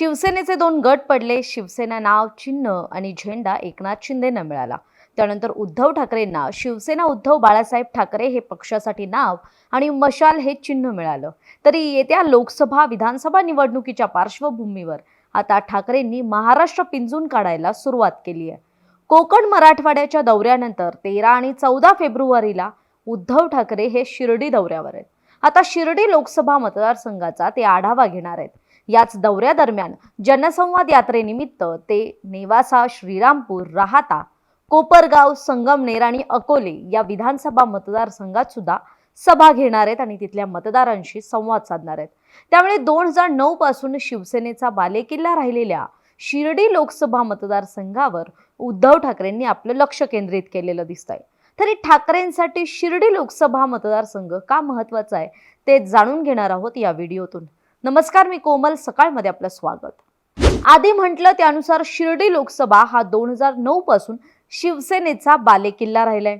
शिवसेनेचे दोन गट पडले. शिवसेना नाव चिन्ह आणि झेंडा एकनाथ शिंदेना मिळाला. त्यानंतर उद्धव ठाकरेंना शिवसेना उद्धव बाळासाहेब ठाकरे हे पक्षासाठी नाव आणि मशाल हे चिन्ह मिळालं. तरी येत्या लोकसभा विधानसभा निवडणुकीच्या पार्श्वभूमीवर आता ठाकरेंनी महाराष्ट्र पिंजून काढायला सुरुवात केली आहे. कोकण मराठवाड्याच्या दौऱ्यानंतर तेरा आणि चौदा फेब्रुवारीला उद्धव ठाकरे हे शिर्डी दौऱ्यावर आहेत. आता शिर्डी लोकसभा मतदारसंघाचा ते आढावा घेणार आहेत. याच दौऱ्यादरम्यान जनसंवाद यात्रेनिमित्त ते नेवासा श्रीरामपूर राहाता कोपरगाव संगमनेर आणि अकोले या विधानसभा मतदारसंघात सुद्धा सभा घेणार आहेत आणि तिथल्या मतदारांशी संवाद साधणार आहेत. त्यामुळे दोन हजार नऊ पासून शिवसेनेचा बालेकिल्ला राहिलेल्या शिर्डी लोकसभा मतदारसंघावर उद्धव ठाकरेंनी आपलं लक्ष केंद्रित केलेलं दिसतंय. तरी ठाकरेंसाठी शिर्डी लोकसभा मतदारसंघ का महत्त्वाचा आहे ते जाणून घेणार आहोत या व्हिडिओतून. नमस्कार मी कोमल. सकाळमध्ये आपलं स्वागत. आधी म्हटलं त्यानुसार शिर्डी लोकसभा हा दोन हजार नऊ पासून शिवसेनेचा बालेकिल्ला राहिलाय.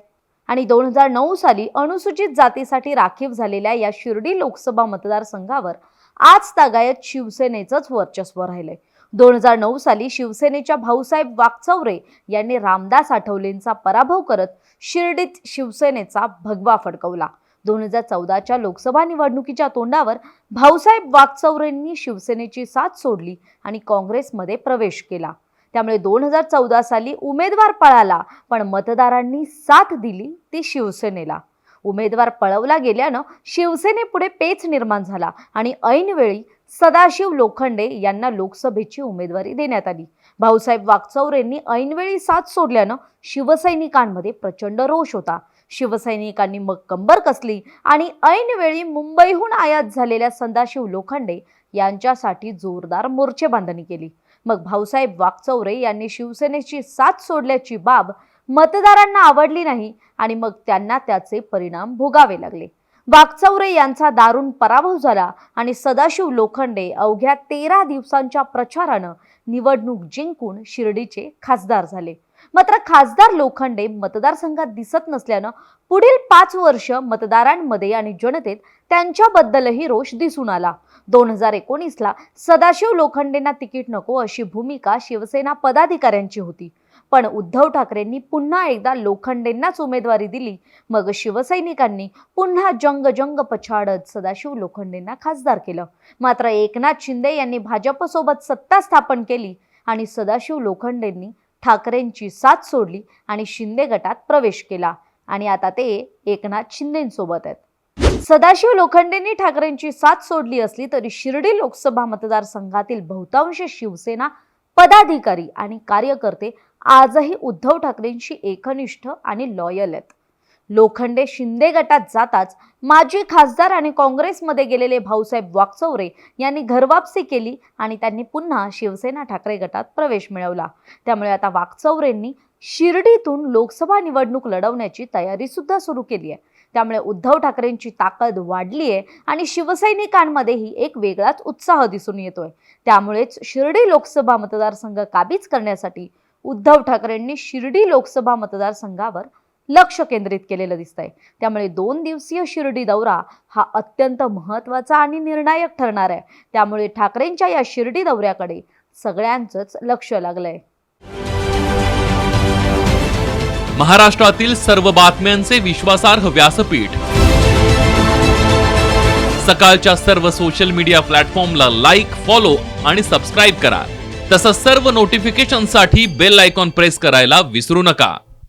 आणि दोन हजार नऊ साली अनुसूचित जातीसाठी राखीव झालेल्या या शिर्डी लोकसभा मतदारसंघावर आज तागायत शिवसेनेचंच वर्चस्व राहिलंय. दोन हजार नऊ साली शिवसेनेच्या भाऊसाहेब वाकचौरे यांनी रामदास आठवलेंचा पराभव करत शिर्डीत शिवसेनेचा भगवा फडकवला. दोन हजार चौदाच्या लोकसभा निवडणुकीच्या तोंडावर भाऊसाहेब वाकचौरेंनी शिवसेनेची साथ सोडली आणि काँग्रेसमध्ये प्रवेश केला. त्यामुळे दोन हजार चौदा साली उमेदवार पळाला पण मतदारांनी साथ दिली ती शिवसेनेला. उमेदवार पळवला गेल्यानं शिवसेनेपुढे पेच निर्माण झाला आणि ऐनवेळी सदाशिव लोखंडे यांना लोकसभेची उमेदवारी देण्यात आली. भाऊसाहेब वागचौरेंनी ऐनवेळी साथ सोडल्यानं शिवसैनिकांमध्ये प्रचंड रोष होता. शिवसैनिकांनी मग कंबर कसली आणि ऐनवेळी मुंबईहून आयात झालेल्या सदाशिव लोखंडे यांच्यासाठी जोरदार मोर्चे बांधणी केली. मग भाऊसाहेब वाकचौरे यांनी शिवसेनेची साथ सोडल्याची बाब मतदारांना आवडली नाही आणि मग त्यांना त्याचे परिणाम भोगावे लागले. वाकचौरे यांचा दारुण पराभव झाला आणि सदाशिव लोखंडे अवघ्या तेरा दिवसांच्या प्रचारानं निवडणूक जिंकून शिर्डीचे खासदार झाले. मात्र खासदार लोखंडे मतदारसंघात दिसत नसल्यानं पुढील पाच वर्ष मतदारांमध्ये आणि जनतेत त्यांच्याबद्दलही रोष दिसून आला. दोन हजार एकोणीसला सदाशिव लोखंडेंना तिकीट नको अशी भूमिका शिवसेना पदाधिकाऱ्यांची होती. पण उद्धव ठाकरेंनी पुन्हा एकदा लोखंडेंनाच उमेदवारी दिली. मग शिवसैनिकांनी पुन्हा जंग जंग पछाडत सदाशिव लोखंडेंना खासदार केलं. मात्र एकनाथ शिंदे यांनी भाजपसोबत सत्ता स्थापन केली आणि सदाशिव लोखंडेंनी ठाकरेंची साथ सोडली आणि शिंदे गटात प्रवेश केला. आणि आता ते एकनाथ शिंदेसोबत आहेत. सदाशिव लोखंडेंनी ठाकरेंची साथ सोडली असली तरी शिर्डी लोकसभा मतदारसंघातील बहुतांश शिवसेना पदाधिकारी आणि कार्यकर्ते आजही उद्धव ठाकरेंशी एकनिष्ठ आणि लॉयल आहेत. लोखंडे शिंदे गटात जाताच माजी खासदार आणि काँग्रेसमध्ये गेलेले भाऊसाहेब वाकचौरे यांनी घरवापसी केली आणि त्यांनी पुन्हा शिवसेना ठाकरे गटात प्रवेश मिळवला. त्यामुळे आता वाकचौरेंनी शिर्डीतून लोकसभा निवडणूक लढवण्याची तयारी सुद्धा सुरू केली आहे त्यामुळे उद्धव ठाकरेंची ताकद वाढली आहे आणि शिवसैनिकांमध्येही एक वेगळाच उत्साह दिसून येतोय. त्यामुळेच शिर्डी लोकसभा मतदारसंघ काबीज करण्यासाठी उद्धव ठाकरेंनी शिर्डी लोकसभा मतदारसंघावर लक्ष केंद्रित केलेलं दिसतंय. त्यामुळे दोन दिवसीय शिर्डी दौरा हा अत्यंत महत्त्वाचा आणि निर्णायक ठरणार आहे. त्यामुळे ठाकरेंच्या या शिर्डी दौऱ्याकडे सगळ्यांचंच लक्ष लागलंय. महाराष्ट्रातील सर्व बातम्यांचे विश्वासार्ह व्यासपीठ. सकाळच्या सर्व सोशल मीडिया प्लॅटफॉर्मला लाईक फॉलो आणि सबस्क्राईब करा. तसंच सर्व नोटिफिकेशनसाठी बेल आयकॉन प्रेस करायला विसरू नका.